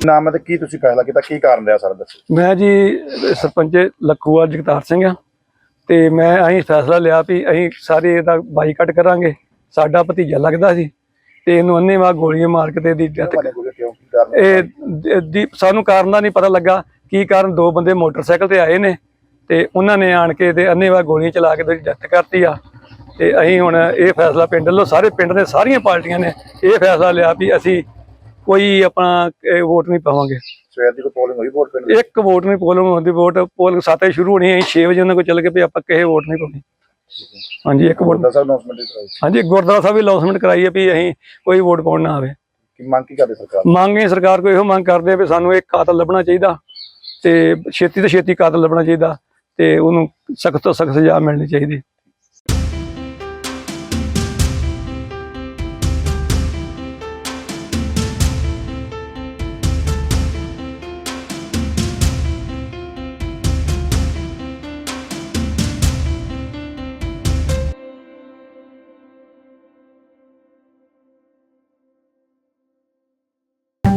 ਨਾਮ ਤੇ ਕੀ ਤੁਸੀਂ ਫੈਸਲਾ ਕੀਤਾ? ਕੀ ਕਾਰਨ ਰਿਹਾ ਸਰ ਦੱਸੋ? ਮੈਂ ਜੀ ਸਰਪੰਚ ਲੱਖੂਵਾਲ ਜਗਤਾਰ ਸਿੰਘ ਆ ਤੇ ਮੈਂ ਅਸੀਂ ਫੈਸਲਾ ਲਿਆ ਵੀ ਅਸੀਂ ਸਾਰੇ ਇਹਦਾ ਬਾਈਕਾਟ ਕਰਾਂਗੇ। ਸਾਡਾ ਭਤੀਜਾ ਲੱਗਦਾ ਸੀ ਤੇ ਇਹਨੂੰ ਅੰਨੇਵਾਹ ਗੋਲੀਆਂ ਮਾਰ ਕੇ ਤੇ ਇਹਦੀ ਡੈਥ ਇਹ ਦ- ਦੀ ਸਾਨੂੰ ਕਾਰਨ ਦਾ ਨਹੀਂ ਪਤਾ ਲੱਗਾ। ਕੀ ਕਾਰਨ? ਦੋ ਬੰਦੇ ਮੋਟਰਸਾਈਕਲ ਤੇ ਆਏ ਨੇ ਤੇ ਉਹਨਾਂ ਨੇ ਆਣ ਕੇ ਤੇ ਅੰਨੇਵਾਹ ਗੋਲੀਆਂ ਚਲਾ ਕੇ ਤੇ ਡੈਥ ਕਰਤੀ ਆ। ਤੇ ਅਸੀਂ ਹੁਣ ਇਹ ਫੈਸਲਾ ਪਿੰਡ ਵੱਲੋਂ ਸਾਰੇ ਪਿੰਡ ਦੇ ਸਾਰੀਆਂ ਪਾਰਟੀਆਂ ਨੇ ਇਹ ਫੈਸਲਾ ਲਿਆ ਵੀ ਅਸੀਂ ਕੋਈ ਆਪਣਾ ਇਹ ਵੋਟ ਨਹੀਂ ਪਾਵਾਂਗੇ। ਸਵੇਰ ਦੀ ਕੋਈ ਪੋਲਿੰਗ ਹੋਈ ਵੋਟ ਦੀ? ਇੱਕ ਵੋਟ ਨਹੀਂ ਪੋਲਿੰਗ ਹੁੰਦੀ ਵੋਟ ਪੋਲਿੰਗ ਸੱਤੇ ਸ਼ੁਰੂ ਹੋਣੀ ਹੈ 6 ਵਜੇ ਉਹਨਾਂ ਕੋਲ ਚੱਲ ਕੇ ਵੀ ਆਪਾਂ ਕਿਸੇ ਵੋਟ ਨਹੀਂ ਪਾਉਣੀ। ਹਾਂਜੀ ਇੱਕ ਵੋਟ ਗੁਰਦੁਆਰਾ ਸਾਹਿਬ ਅਨਾਉਂਸਮੈਂਟ ਕਰਾਈ ਹਾਂਜੀ ਗੁਰਦੁਆਰਾ ਸਾਹਿਬ ਵੀ ਅਨਾਉਂਸਮੈਂਟ ਕਰਾਈ ਹੈ ਵੀ ਅਸੀਂ ਕੋਈ ਵੋਟ ਪਾਉਣ ਨਾ ਆਵੇ। ਕੀ ਮੰਗ ਕੀ ਕਰਦੇ ਸਰਕਾਰ? ਮੰਗ ਸਰਕਾਰ ਕੋਈ ਇਹੋ ਮੰਗ ਕਰਦੇ ਵੀ ਸਾਨੂੰ ਇੱਕ ਕਾਤਲ ਲੱਭਣਾ ਚਾਹੀਦਾ ਤੇ ਛੇਤੀ ਤੋਂ ਛੇਤੀ ਕਾਤਲ ਲੱਭਣਾ ਚਾਹੀਦਾ ਤੇ ਉਹਨੂੰ ਸਖਤ ਤੋਂ ਸਖਤ ਸਜ਼ਾ ਮਿਲਣੀ ਚਾਹੀਦੀ।